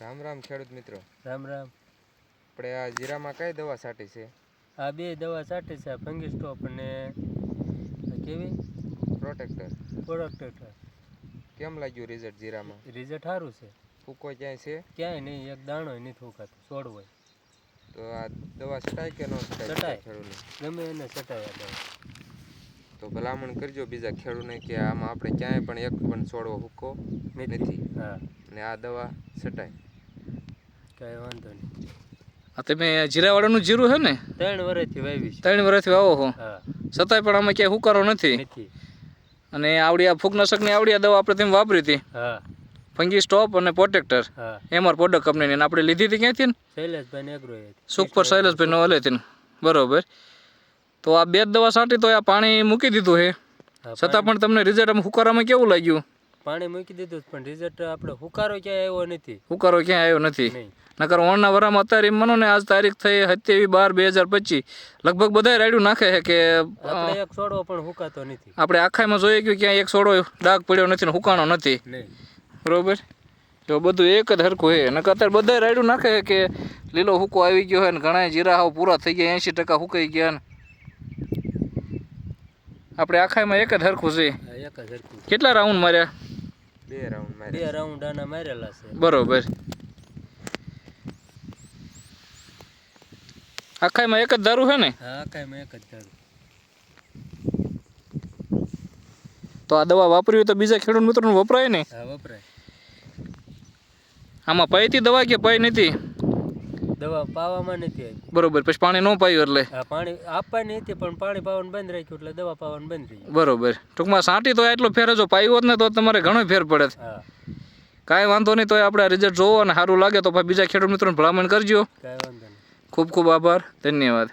રામ રામ ખેડૂત મિત્રો. રામ રામ. આપણે આ જીરામાં કઈ દવા છાંટી છે? આ બે દવા છાંટી છે ફંગી સ્ટોપ અને કેવી? પ્રોટેક્ટર પ્રોટેક્ટર કેમ લાગ્યું રિઝલ્ટ જીરામાં? રિઝલ્ટ સારું છે. ફૂકો ક્યાંય છે? ક્યાંય નહીં એક દાણો નહીં ફૂકાતો છોડ હોય. તો આ દવા છટાય કે ન છટાય. ગમે એને છટાય આ દવા. તો ભલામણ કરજો બીજા ખેડૂતને કે આમાં આપણે ક્યાંય પણ એક પણ છોડવો ફૂકો નથી. હા. અને આ દવા છટાય. કાંઈ વાંધો નહીં. આ તમે જીરાવાળાનું જીરું છે ને? ત્રણ વર્ષથી વાવી ત્રણ વર્ષથી વાવો હો? હા. છતાંય પણ અમે ક્યાંય હુકારો નથી. નથી. અને આવડી આ ફૂગનાશકની આવડી આ દવા આપણે તેમ વાપરી હતી. હા. ફંગી સ્ટોપ અને પ્રોટેક્ટર. હા. એમઆર પ્રોડક્ટ કંપનીની. આપણે લીધી હતી ક્યાંથી ને? શૈલેષભાઈ સુખપર શૈલેષભાઈ નો. હલે હતી બરોબર. તો આ બે જ દવા છાંટી તો આ પાણી મૂકી દીધું છે છતાં પણ તમને રિઝલ્ટ આમ હુકારામાં કેવું લાગ્યું? પાણી મૂકી દીધું પણ રિઝલ્ટ આપણે હુકારો ક્યાંય આવ્યો નથી. હુકારો ક્યાંય આવ્યો નથી. નકર ઓણના વરામાં અત્યારે એમ માનો ને આજ તારીખ થઈ સત્યાવીસ બાર બે હજાર પચીસ. લગભગ બધા રાયડું નાખે છે કે એક સોડો પણ હુકાતો નથી. આપણે આખામાં જોઈએ કે ક્યાંય એક સોડો ડાઘ પડ્યો નથી ને હુકાણો નથી. બરોબર? જો બધું એક જ હરખું છે. નકર અત્યારે બધા રાયડું નાખે છે કે લીલો હુકો આવી ગયો હોય ને ઘણા જીરા હાવ પૂરા થઈ ગયા એંશી ટકા હુકાઈ ગયા ને. આપણે આખામાં એક જ હરખું છે. એક જ હરખું. કેટલા રાઉન્ડ માર્યા? બે રાઉન્ડ બે રાઉન્ડ આના મારેલા છે. બરોબર. આખામાં એક જ દારૂ છે ને? હા કાંઈ એક જ દારૂ. તો આ દવા વાપરી હોય તો બીજા ખેડૂત મિત્રોને વપરાય ને? હા વપરાય. આમાં પાઈતી દવા કે પાઈ નથી? દવા પાવામાં નથી આવી. બરોબર પછી પાણી ન પાયું એટલે? હા પાણી આપવાની હતી પણ પાણી પાવાનું બંધ રાખ્યું એટલે દવા પાવાનું બંધ ગયું. બરોબર. ટૂંકમાં સાંટી તો એટલો ફેર જો પાયું હોત ને તો તમારે ઘણો ફેર પડે. હા. કાંઈ વાંધો નહીં તો આપણે રિઝલ્ટ જોવો અને સારું લાગે તો પછી બીજા ખેડૂત મિત્રોને ભલામણ કરજો. કાંઈ વાંધો નહીં. ખૂબ ખૂબ આભાર ધન્યવાદ.